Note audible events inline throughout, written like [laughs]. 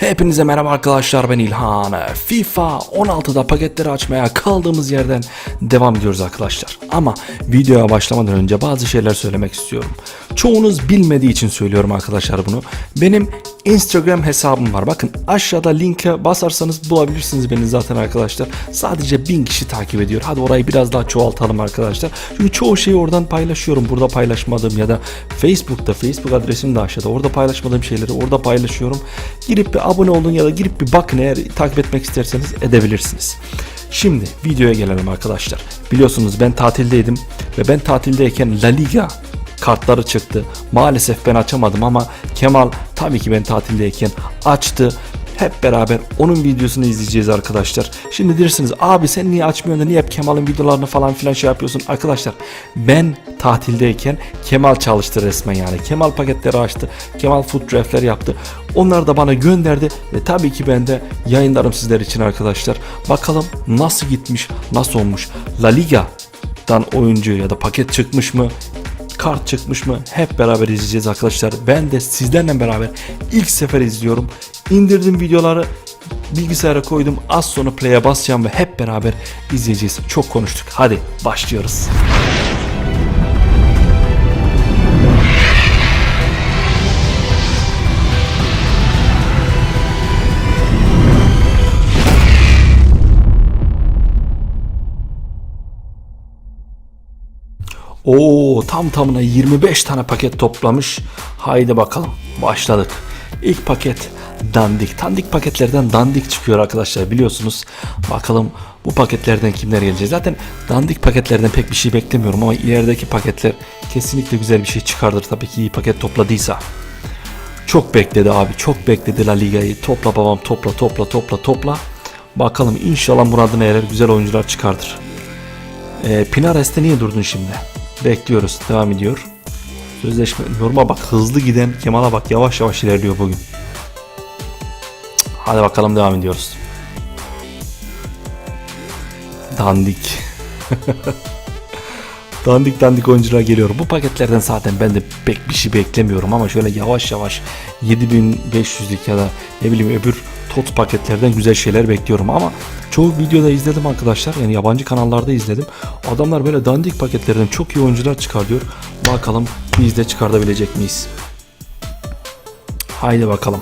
Hepinize merhaba arkadaşlar ben İlhan. FIFA 16'da paketleri açmaya kaldığımız yerden devam ediyoruz arkadaşlar. Ama videoya başlamadan önce bazı şeyler söylemek istiyorum. Çoğunuz bilmediği için söylüyorum arkadaşlar bunu. Benim Instagram hesabım var. Bakın aşağıda linke basarsanız bulabilirsiniz beni zaten arkadaşlar. Sadece 1000 kişi takip ediyor. Hadi orayı biraz daha çoğaltalım arkadaşlar. Çünkü çoğu şeyi oradan paylaşıyorum. Burada paylaşmadığım ya da Facebook'ta Facebook adresim de aşağıda. Orada paylaşmadığım şeyleri orada paylaşıyorum. Girip bir abone olun ya da girip bir bakın eğer takip etmek isterseniz edebilirsiniz. Şimdi videoya gelelim arkadaşlar. Biliyorsunuz ben tatildeydim ve ben tatildeyken La Liga kartları çıktı. Maalesef ben açamadım ama Kemal tabii ki ben tatildeyken açtı. Hep beraber onun videosunu izleyeceğiz arkadaşlar. Şimdi dersiniz abi sen niye açmıyorsun niye hep Kemal'in videolarını falan filan şey yapıyorsun? Arkadaşlar ben tatildeyken Kemal çalıştı resmen yani. Kemal paketleri açtı. Kemal food draft'ler yaptı. Onlar da bana gönderdi ve tabii ki ben de yayınlarım sizler için arkadaşlar. Bakalım nasıl gitmiş, nasıl olmuş. La Liga'dan oyuncu ya da paket çıkmış mı? Kart çıkmış mı hep beraber izleyeceğiz arkadaşlar. Ben de sizlerle beraber ilk sefer izliyorum. İndirdim videoları bilgisayara koydum. Az sonra play'e basacağım ve hep beraber izleyeceğiz. Çok konuştuk. Hadi başlıyoruz. Oo tam tamına 25 tane paket toplamış. Haydi bakalım başladık. İlk paket dandik. Dandik paketlerden dandik çıkıyor arkadaşlar biliyorsunuz. Bakalım bu paketlerden kimler gelecek. Zaten dandik paketlerden pek bir şey beklemiyorum ama ilerideki paketler kesinlikle güzel bir şey çıkardır tabii ki iyi paket topladıysa. Çok bekledi abi çok bekledi La Liga'yı. Topla babam topla topla topla topla. Bakalım inşallah muradına erer güzel oyuncular çıkardır. E, Pinares'te niye durdun şimdi? Bekliyoruz. Devam ediyor. Sözleşme. Normal bak hızlı giden Kemal'a bak yavaş yavaş ilerliyor bugün. Hadi bakalım devam ediyoruz. Dandik. [laughs] dandik dandik oyuncular geliyor. Bu paketlerden zaten ben de pek bir şey beklemiyorum ama şöyle yavaş yavaş 7500'lik ya da ne bileyim öbür tot paketlerden güzel şeyler bekliyorum ama çoğu videoda izledim arkadaşlar yani yabancı kanallarda izledim. Adamlar böyle dandik paketlerden çok iyi oyuncular çıkarıyor. Bakalım biz de çıkartabilecek miyiz? Haydi bakalım.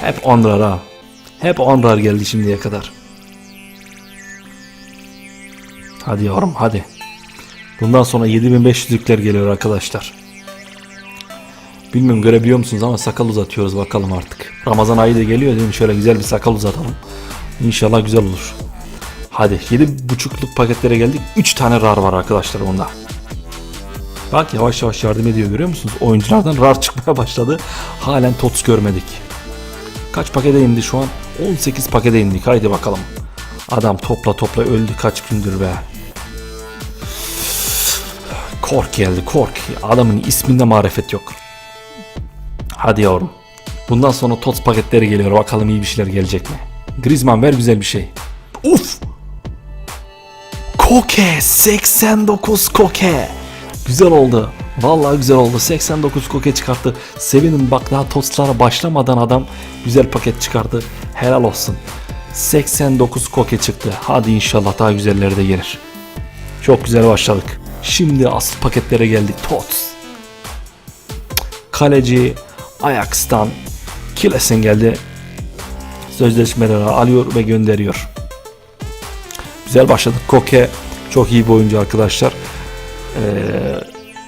Hep onrar ha. Hep onrar geldi şimdiye kadar. Hadi yavrum hadi. Bundan sonra 7500'lükler geliyor arkadaşlar. Bilmiyorum görebiliyor musunuz ama sakal uzatıyoruz bakalım artık. Ramazan ayı da geliyor değil mi? Şöyle güzel bir sakal uzatalım. İnşallah güzel olur. Hadi 7.5'luk paketlere geldik. 3 tane rar var arkadaşlar onda. Bak yavaş yavaş yardım ediyor görüyor musunuz? Oyunculardan rar [laughs] çıkmaya başladı. Halen TOTS görmedik. Kaç pakete indi şu an? 18 pakete indik. Haydi bakalım. Adam topla topla öldü kaç gündür be. Kork geldi kork. Adamın isminde marifet yok. Hadi yavrum. Bundan sonra TOTS paketleri geliyor. Bakalım iyi bir şeyler gelecek mi? Griezmann ver güzel bir şey. Uf! Koke 89 Koke. Güzel oldu. Vallahi güzel oldu. 89 koke çıkarttı. Sevinin bak daha tostlara başlamadan adam güzel paket çıkardı. Helal olsun. 89 koke çıktı. Hadi inşallah daha güzelleri de gelir. Çok güzel başladık. Şimdi asıl paketlere geldik. Tots. Kaleci Ajax'tan Kilesen geldi. Sözleşmeleri alıyor ve gönderiyor. Güzel başladık. Koke çok iyi bir oyuncu arkadaşlar. Ee,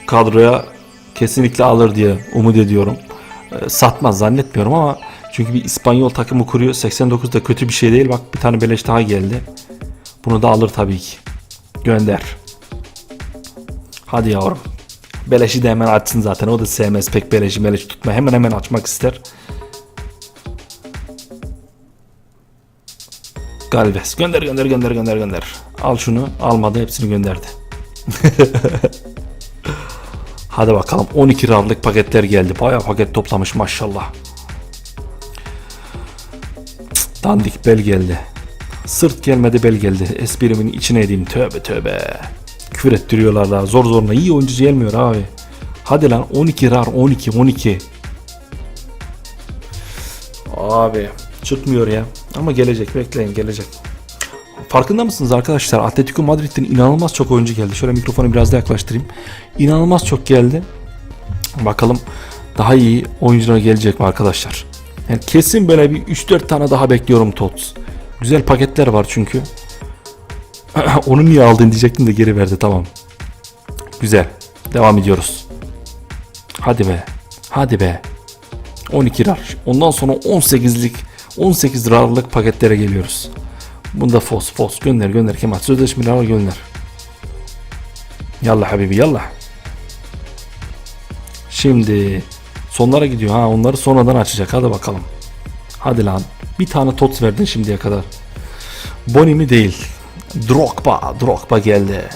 kadroya kesinlikle alır diye umut ediyorum. Ee, satmaz zannetmiyorum ama çünkü bir İspanyol takımı kuruyor. 89 da kötü bir şey değil. Bak bir tane beleş daha geldi. Bunu da alır tabii ki. Gönder. Hadi yavrum. Beleşi de hemen açsın zaten. O da sevmez pek beleşi beleşi tutma. Hemen hemen açmak ister. Galvez. Gönder gönder gönder gönder gönder. Al şunu. Almadı. Hepsini gönderdi. [laughs] Hadi bakalım 12 RAR'lık paketler geldi. Bayağı paket toplamış maşallah. Dandik bel geldi. Sırt gelmedi bel geldi. Esprimin içine edeyim. Tövbe tövbe. Küfür ettiriyorlar daha. Zor zoruna. İyi oyuncu gelmiyor abi. Hadi lan 12 RAR 12 12. Abi çıkmıyor ya. Ama gelecek bekleyin gelecek. Farkında mısınız arkadaşlar? Atletico Madrid'in inanılmaz çok oyuncu geldi. Şöyle mikrofonu biraz da yaklaştırayım. İnanılmaz çok geldi. Bakalım daha iyi oyuncular gelecek mi arkadaşlar? Yani kesin böyle bir 3-4 tane daha bekliyorum Tots. Güzel paketler var çünkü. [laughs] Onu niye aldın diyecektim de geri verdi tamam. Güzel. Devam ediyoruz. Hadi be. Hadi be. 12 rar. Ondan sonra 18'lik 18 rarlık paketlere geliyoruz. Bunda fos fos gönder gönder Kemal. Sözleşmeler gönder. Yallah habibi yallah. Şimdi sonlara gidiyor ha onları sonradan açacak hadi bakalım. Hadi lan. Bir tane tots verdin şimdiye kadar. Boni mi değil. Drogba. Drogba geldi.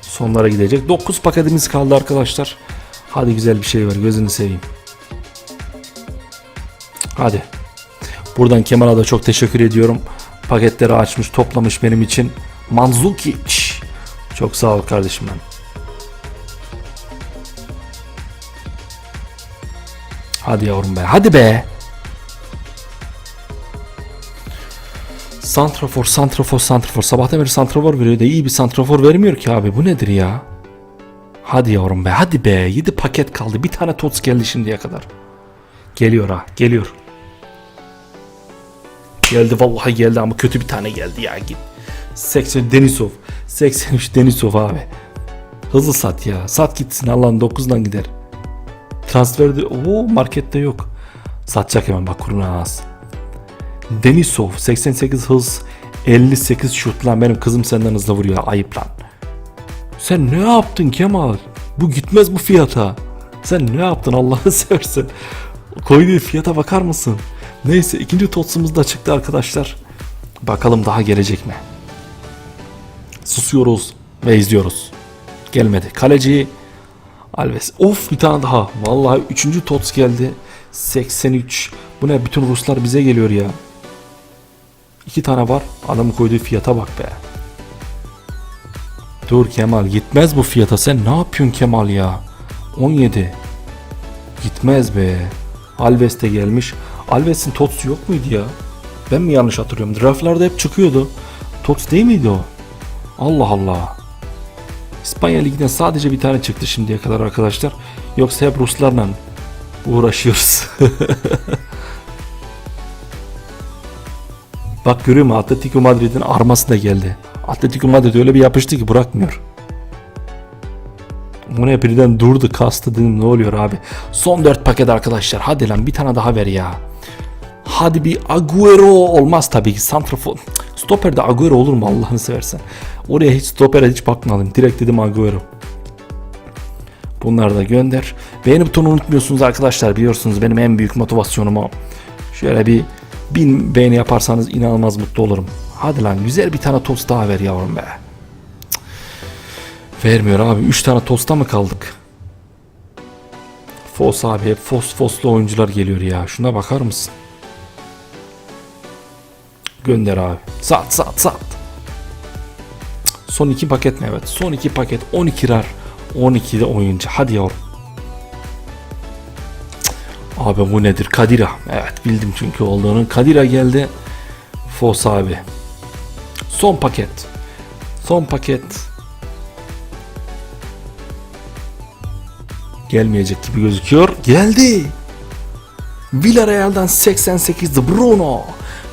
Sonlara gidecek. 9 paketimiz kaldı arkadaşlar. Hadi güzel bir şey ver gözünü seveyim. Hadi. Buradan Kemal'a da çok teşekkür ediyorum. Paketleri açmış toplamış benim için. Manzukic. Çok sağ ol kardeşim ben. Hadi yavrum be. Hadi be. Santrafor, santrafor, santrafor. Sabahtan beri santrafor veriyor da iyi bir santrafor vermiyor ki abi. Bu nedir ya? Hadi yavrum be. Hadi be. 7 paket kaldı. Bir tane tots geldi şimdiye kadar. Geliyor ha. Geliyor. Geldi vallahi geldi ama kötü bir tane geldi ya git. 80 Denisov. 83 Denisov abi. Hızlı sat ya. Sat gitsin Allah'ın 9'dan gider. Transferde o markette yok. Satacak hemen bak kuruna az. Denisov 88 hız 58 şut lan benim kızım senden hızlı vuruyor ayıp lan. Sen ne yaptın Kemal? Bu gitmez bu fiyata. Sen ne yaptın Allah'ını [laughs] seversen. Koyduğu fiyata bakar mısın? Neyse ikinci totsumuz da çıktı arkadaşlar. Bakalım daha gelecek mi? Susuyoruz ve izliyoruz. Gelmedi. Kaleci Alves. Of bir tane daha. Vallahi üçüncü tots geldi. 83. Bu ne? Bütün Ruslar bize geliyor ya. İki tane var. Adamın koyduğu fiyata bak be. Dur Kemal gitmez bu fiyata. Sen ne yapıyorsun Kemal ya? 17. Gitmez be. Alves de gelmiş. Alves'in Tots'u yok muydu ya? Ben mi yanlış hatırlıyorum? Draftlarda hep çıkıyordu. Tots değil miydi o? Allah Allah. İspanya Ligi'nden sadece bir tane çıktı şimdiye kadar arkadaşlar. Yoksa hep Ruslarla uğraşıyoruz. [laughs] Bak görüyor musun? Atletico Madrid'in arması da geldi. Atletico Madrid öyle bir yapıştı ki bırakmıyor. Bu ne birden durdu kastı dedim ne oluyor abi. Son 4 paket arkadaşlar. Hadi lan bir tane daha ver ya. Hadi bir Agüero olmaz tabii ki. Santrafor. [laughs] Stoper'de Agüero olur mu Allah'ını seversen. Oraya hiç stopere hiç bakmadım. Direkt dedim Agüero. Bunları da gönder. Beğeni butonunu unutmuyorsunuz arkadaşlar. Biliyorsunuz benim en büyük motivasyonum o. Şöyle bir bin beğeni yaparsanız inanılmaz mutlu olurum. Hadi lan güzel bir tane tost daha ver yavrum be. Cık. Vermiyor abi. 3 tane tosta mı kaldık? Fos abi hep fos foslu oyuncular geliyor ya. Şuna bakar mısın? Gönder abi. Sat sat sat. Son iki paket mi? Evet. Son iki paket. 12 rar. 12'de oyuncu. Hadi yavrum. Abi bu nedir? Kadira. Evet bildim çünkü olduğunu. Kadira geldi. Fos abi. Son paket. Son paket. Gelmeyecek gibi gözüküyor. Geldi. Villarreal'dan 88 Bruno.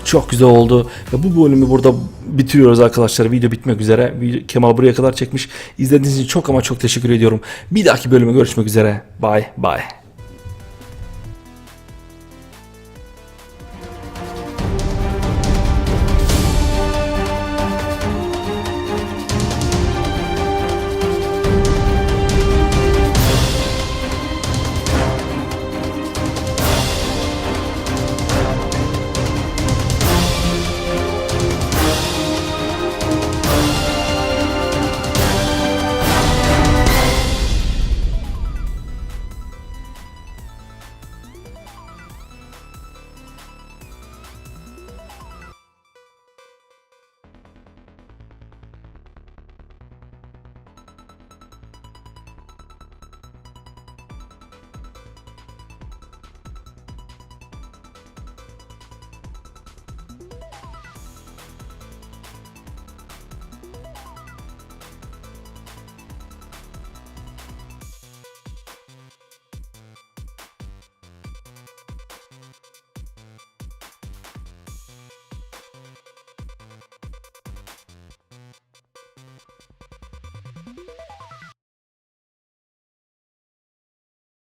Çok güzel oldu. Ve bu bölümü burada bitiriyoruz arkadaşlar. Video bitmek üzere. Kemal buraya kadar çekmiş. İzlediğiniz için çok ama çok teşekkür ediyorum. Bir dahaki bölüme görüşmek üzere. Bye bye.